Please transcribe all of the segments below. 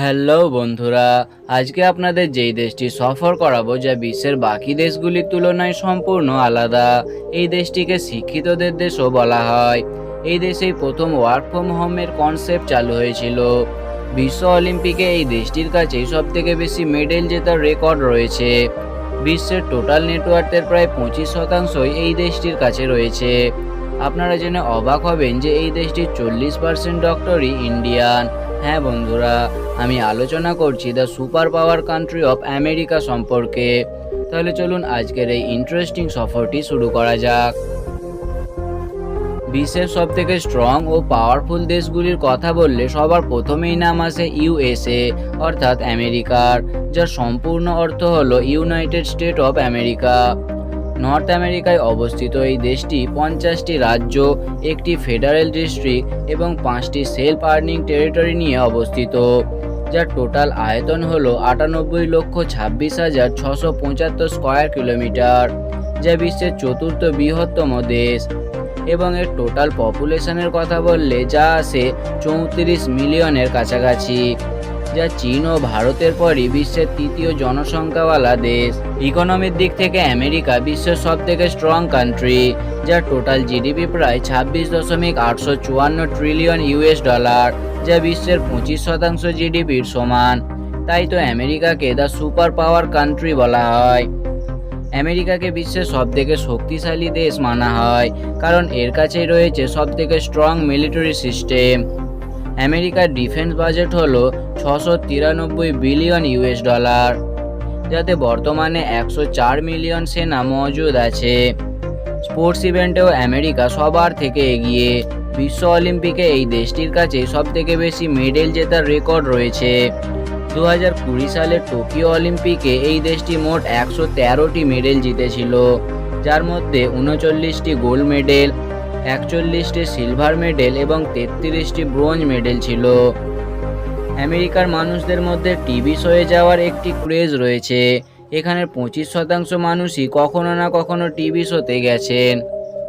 Hello বন্ধুরা, আজকে আপনাদের যেই দেশটি সফর করাবো যা বিশ্বের বাকি দেশগুলির তুলনায় সম্পূর্ণ আলাদা, এই দেশটিকে শিক্ষিতদের দেশও বলা হয়। এই দেশেই প্রথম ওয়ার্ক ফ্রম হোমের কনসেপ্ট চালু হয়েছিল। বিশ্ব অলিম্পিকে এই দেশটির কাছেই সব থেকে বেশি মেডেল জেতার রেকর্ড রয়েছে। বিশ্বের টোটাল নেটওয়ার্কের প্রায় পঁচিশ শতাংশই এই দেশটির কাছে রয়েছে। আপনারা জেনে অবাক হবেন যে এই দেশটির চল্লিশ পার্সেন্ট ডক্টরই ইন্ডিয়ান হ্যাঁ বন্ধুরা, আমি আলোচনা করছি the super power country of America সম্পর্কে। তাহলে চলুন আজকের এই ইন্টারেস্টিং সফরটি শুরু করা যাক। বিশ্বের সব থেকে স্ট্রং ও পাওয়ারফুল দেশগুলির কথা বললে সবার প্রথমেই নাম আসে ইউএসএ অর্থাৎ আমেরিকার, যার সম্পূর্ণ অর্থ হলো United State of America North আমেরিকায় অবস্থিত এই দেশটি পঞ্চাশটি রাজ্য, একটি ফেডারেল ডিস্ট্রিক্ট এবং পাঁচটি সেলফ আর্নিং টেরিটরি নিয়ে অবস্থিত। যার টোটাল আয়তন হল আটানব্বই লক্ষ ছাব্বিশ হাজার ছশো পঁচাত্তর স্কোয়ার কিলোমিটার, যা বিশ্বের চতুর্থ বৃহত্তম দেশ। এবং এর টোটাল পপুলেশনের কথা বললে যা আসে চৌত্রিশ মিলিয়নের কাছাকাছি। যা চীন ও ভারতের পরই বিশ্বের তৃতীয় জনসংখ্যাওয়ালা দেশ। ইকোনমির দিক থেকে আমেরিকা বিশ্বের সব থেকে স্ট্রং কান্ট্রি যার টোটাল জিডিপি প্রায় ছাব্বিশ দশমিক আটশো চুয়ান্ন ট্রিলিয়ন ইউএস ডলার যা বিশ্বের পঁচিশ শতাংশ জিডিপির সমান। তাই তো আমেরিকাকে দ্য সুপার পাওয়ার কান্ট্রি বলা হয়। আমেরিকাকে বিশ্বের সবথেকে শক্তিশালী দেশ মানা হয়, কারণ এর কাছেই রয়েছে সবথেকে স্ট্রং মিলিটারি সিস্টেম আমেরিকার ডিফেন্স বাজেট হল ছশো তিরানব্বই বিলিয়ন ইউএস ডলার, যাতে বর্তমানে একশো চার মিলিয়ন সেনা মজুদ আছে। স্পোর্টস ইভেন্টেও আমেরিকা সবার থেকে এগিয়ে। বিশ্ব অলিম্পিকে এই দেশটির কাছে সব থেকে বেশি মেডেল জেতার রেকর্ড রয়েছে। দু হাজার কুড়ি সালের টোকিও অলিম্পিকে এই দেশটি মোট একশো তেরোটি মেডেল জিতেছিল, যার মধ্যে উনচল্লিশটি গোল্ড মেডেল একচল্লিশটি সিলভার মেডেল এবং তেত্রিশটি ব্রোঞ্জ মেডেল ছিল। আমেরিকার মানুষদের মধ্যে টিভি শোয়ে যাওয়ার একটি ক্রেজ রয়েছে। এখানের পঁচিশ শতাংশ মানুষই কখনো না কখনো টিভি শোতে গেছেন।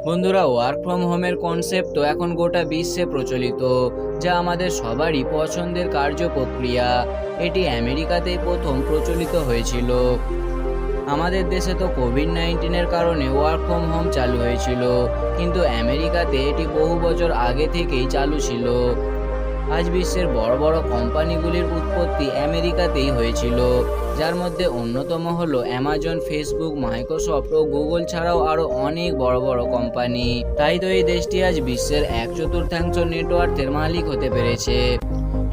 বন্ধুরা ওয়ার্ক ফ্রম হোমের কনসেপ্ট তো এখন গোটা বিশ্বে প্রচলিত, যা আমাদের সবারই পছন্দের কার্য প্রক্রিয়া। এটি আমেরিকাতেই প্রথম প্রচলিত হয়েছিল। আমাদের দেশে তো কোভিড নাইন্টিনের কারণে ওয়ার্ক ফ্রম হোম চালু হয়েছিল। কিন্তু আমেরিকাতে এটি বহু বছর আগে থেকেই চালু ছিল। আজ বিশ্বের বড় বড় কোম্পানিগুলির উৎপত্তি আমেরিকাতেই হয়েছিল। যার মধ্যে অন্যতম হলো অ্যামাজন ফেসবুক মাইক্রোসফট ও গুগল ছাড়াও আরও অনেক বড় বড় কোম্পানি। তাই তো এই দেশটি আজ বিশ্বের এক চতুর্থাংশ নেটওয়ার্কের মালিক হতে পেরেছে।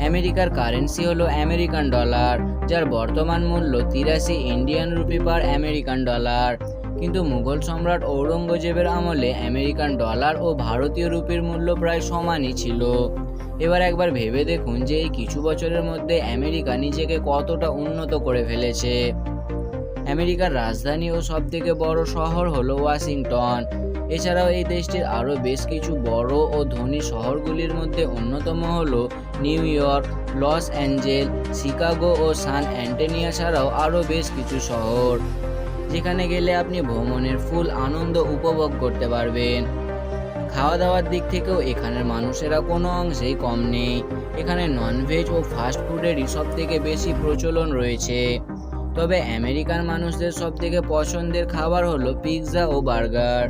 আমেরিকার কারেন্সি হলো আমেরিকান ডলার যার বর্তমান মূল্য তিরাশি Indian rupee per American dollar. কিন্তু মুঘল সম্রাট ঔরঙ্গজেবের আমলে আমেরিকান ডলার ও ভারতীয় রুপির মূল্য প্রায় সমানই ছিল। এবার একবার ভেবে দেখুন যে এই কিছু বছরের মধ্যে আমেরিকা নিজেকে কতটা উন্নত করে ফেলেছে। আমেরিকার রাজধানী ও সবথেকে বড় শহর হলো ওয়াশিংটন। এছাড়াও এই দেশটির আরও বেশ কিছু বড় ও ধনী শহরগুলির মধ্যে অন্যতম হল New York, Los Angeles, Chicago ও সান অ্যান্টেনিয়া ছাড়াও আরও বেশ কিছু শহর, যেখানে গেলে আপনি ভ্রমণের ফুল আনন্দ উপভোগ করতে পারবেন। খাওয়া দাওয়ার দিক থেকেও এখানের মানুষেরা কোনো অংশেই কম নেই। এখানে ননভেজ ও ফাস্ট ফুডেরই সব থেকে বেশি প্রচলন রয়েছে। তবে আমেরিকান মানুষদের সব থেকে পছন্দের খাবার হলো পিৎজা ও বার্গার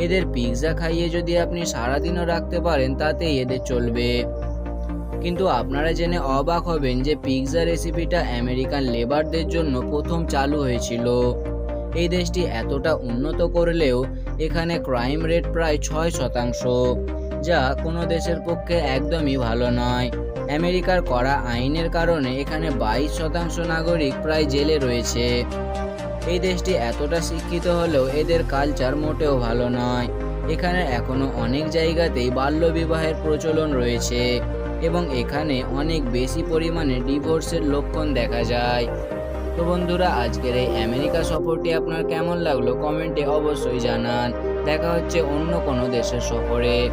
এদের পিৎজা খাইয়ে যদি আপনি সারাদিনও রাখতে পারেন, তাতেই এদের চলবে। কিন্তু আপনারা জেনে অবাক হবেন যে পিৎজা রেসিপিটা আমেরিকান লেবারদের জন্য প্রথম চালু হয়েছিল। এই দেশটি এতটা উন্নত করলেও এখানে ক্রাইম রেট প্রায় ছয় শতাংশ, যা কোনো দেশের পক্ষে একদমই ভালো নয়। আমেরিকার করা আইনের কারণে এখানে বাইশ শতাংশ নাগরিক প্রায় জেলে রয়েছে। এই দেশটি এতটা শিক্ষিত হলেও এদের কালচার মোটেও ভালো নয়। এখানে এখনও অনেক জায়গাতেই বাল্যবিবাহের প্রচলন রয়েছে এবং এখানে অনেক বেশি পরিমাণে ডিভোর্সের লক্ষণ দেখা যায়। তো বন্ধুরা, আজকের এই আমেরিকা সফরটি আপনার কেমন লাগল? কমেন্টে অবশ্যই জানান। দেখা হচ্ছে অন্য কোনো দেশের সফরে।